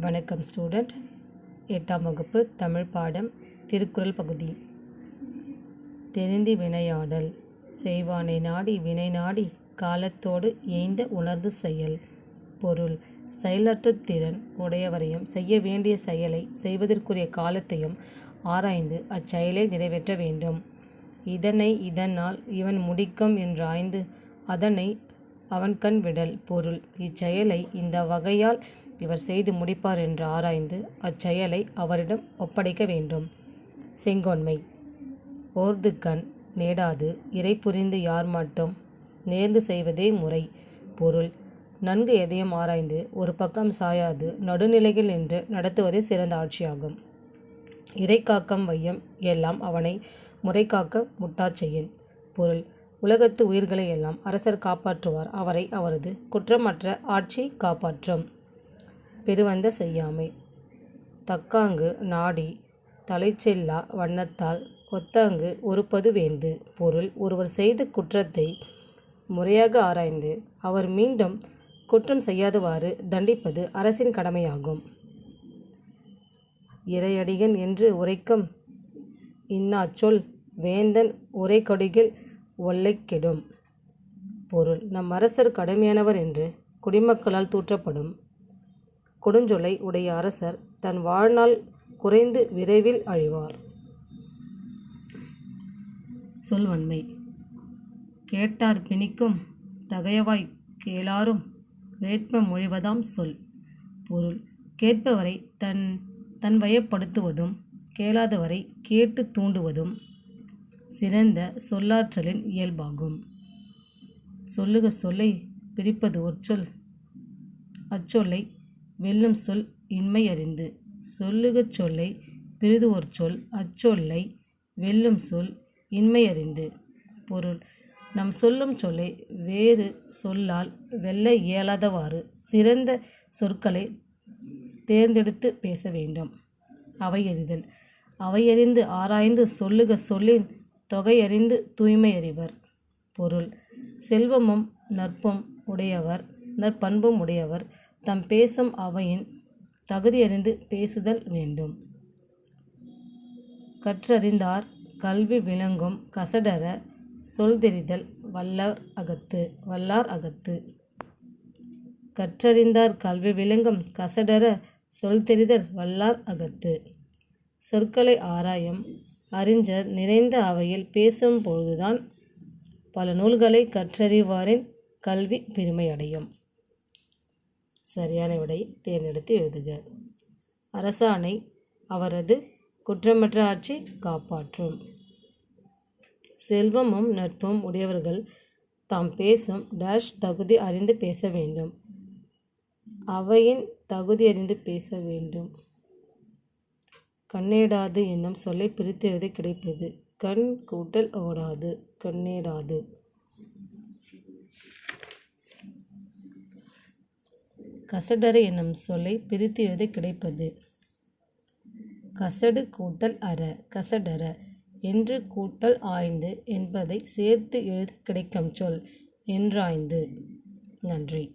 வணக்கம் ஸ்டூடெண்ட் எட்டாம் வகுப்பு தமிழ் பாடம் திருக்குறள் பகுதி. தெரிந்து வினையாடல். செய்வானை நாடி வினை நாடி காலத்தோடு ஏய்ந்த உணர்ந்து செயல். பொருள் செயலற்ற திறன் உடையவரையும் செய்ய வேண்டிய செயலை செய்வதற்குரிய காலத்தையும் ஆராய்ந்து அச்செயலை நிறைவேற்ற வேண்டும். இதனை இதனால் இவன் முடிக்கும் என்றாய்ந்து அதனை அவன்கண் விடல் பொருள். இச்செயலை இந்த வகையால் இவர் செய்து முடிப்பார் என்று ஆராய்ந்து அச்செயலை அவரிடம் ஒப்படைக்க வேண்டும். செங்கோன்மை. ஓர்து கண் நேடாது இறை புரிந்து யார் மட்டும் நேர்ந்து செய்வதே முறை. பொருள். நன்கு எதையும் ஆராய்ந்து ஒரு பக்கம் சாயாது நடுநிலையில் நின்று நடத்துவதே சிறந்த ஆட்சியாகும். இறை காக்கம் வையம் எல்லாம் அவனை முறை காக்க முட்டாச் செயல். பொருள். உலகத்து உயிர்களை எல்லாம் அரசர் காப்பாற்றுவார். அவரை அவரது குற்றமற்ற ஆட்சி காப்பாற்றும். பெருவந்த செய்யாமை. தக்காங்கு நாடி தலைச்செல்லா வண்ணத்தால் ஒத்தாங்கு ஒருப்பது வேந்து. பொருள் ஒருவர் செய்த குற்றத்தை முறையாக ஆராய்ந்து அவர் மீண்டும் குற்றம் செய்யாதவாறு தண்டிப்பது அரசின் கடமையாகும். இறையடிகன் என்று உரைக்கும் இன்னாச்சொல் வேந்தன் உரைக்கொடிகள் ஒல்லை கெடும் பொருள். நம் அரசர் கடுமையானவர் என்று குடிமக்களால் தூற்றப்படும் கொடுஞ்சொல்லை உடைய அரசர் தன் வாழ்நாள் குறைந்து விரைவில் அழிவார். சொல்வன்மை. கேட்டார் பிணிக்கும் தகையவாய் கேளாரும் வேட்ப மொழிவதாம் சொல். பொருள். கேட்பவரை தன் தன் வயப்படுத்துவதும் கேளாதவரை கேட்டு தூண்டுவதும் சிறந்த சொல்லாற்றலின் இயல்பாகும். சொல்லுக சொல்லை பிரிப்பது ஒரு சொல் அச்சொல்லை வெல்லும் சொல் இன்மை அறிந்து. சொல்லுகச் சொல்லை பிரிது ஒரு சொல் அச்சொல்லை வெல்லும் சொல் இன்மை அறிந்து. பொருள். நம் சொல்லும் சொல்லை வேறு சொல்லால் வெல்ல இயலாதவாறு சிறந்த சொற்களை தேர்ந்தெடுத்து பேச வேண்டும். அவையறிதல் அவையறிந்து ஆராய்ந்து சொல்லுக சொல்லின் தொகையறிந்து தூய்மை அறிவர் பொருள். செல்வமும் நற்பும் உடையவர் நற்பண்பும் உடையவர். தம் பேசும் அவையின் தகுதியறிந்து பேசுதல் வேண்டும். கற்றறிந்தார் கல்வி விளங்கும் கசடர சொல்தெறிதல் வல்லார் அகத்து வல்லார் அகத்து. கற்றறிந்தார் கல்வி விளங்கும் கசடர சொல்தெறிதல் வல்லார் அகத்து. சொற்களை ஆராயும் அறிஞர் நிறைந்த அவையில் பேசும் பொழுதுதான் பல நூல்களை கற்றறிவாரின் கல்வி பெருமையடையும். சரியான விடை தேர்ந்தெடுத்து எழுதுக. அரசாணை அவரது குற்றமற்ற ஆட்சி காப்பாற்றும். செல்வமும் நட்பும் உடையவர்கள் தாம் பேசும் டேஷ் தகுதி அறிந்து பேச வேண்டும். அவையின் தகுதி அறிந்து பேச வேண்டும். கண்ணேடாது என்னும் சொல்லை பிரித்து கிடைப்பது. கண் கூட்டல் ஓடாது கண்ணேடாது. கசடறை என்னும் சொல்லை பிரித்து எழுத கிடைப்பது. கசடு கூட்டல் அற கசடற. என்று கூட்டல் ஆய்ந்து என்பதை சேர்த்து எழுத கிடைக்கும் சொல் என்றாய்ந்து. நன்றி.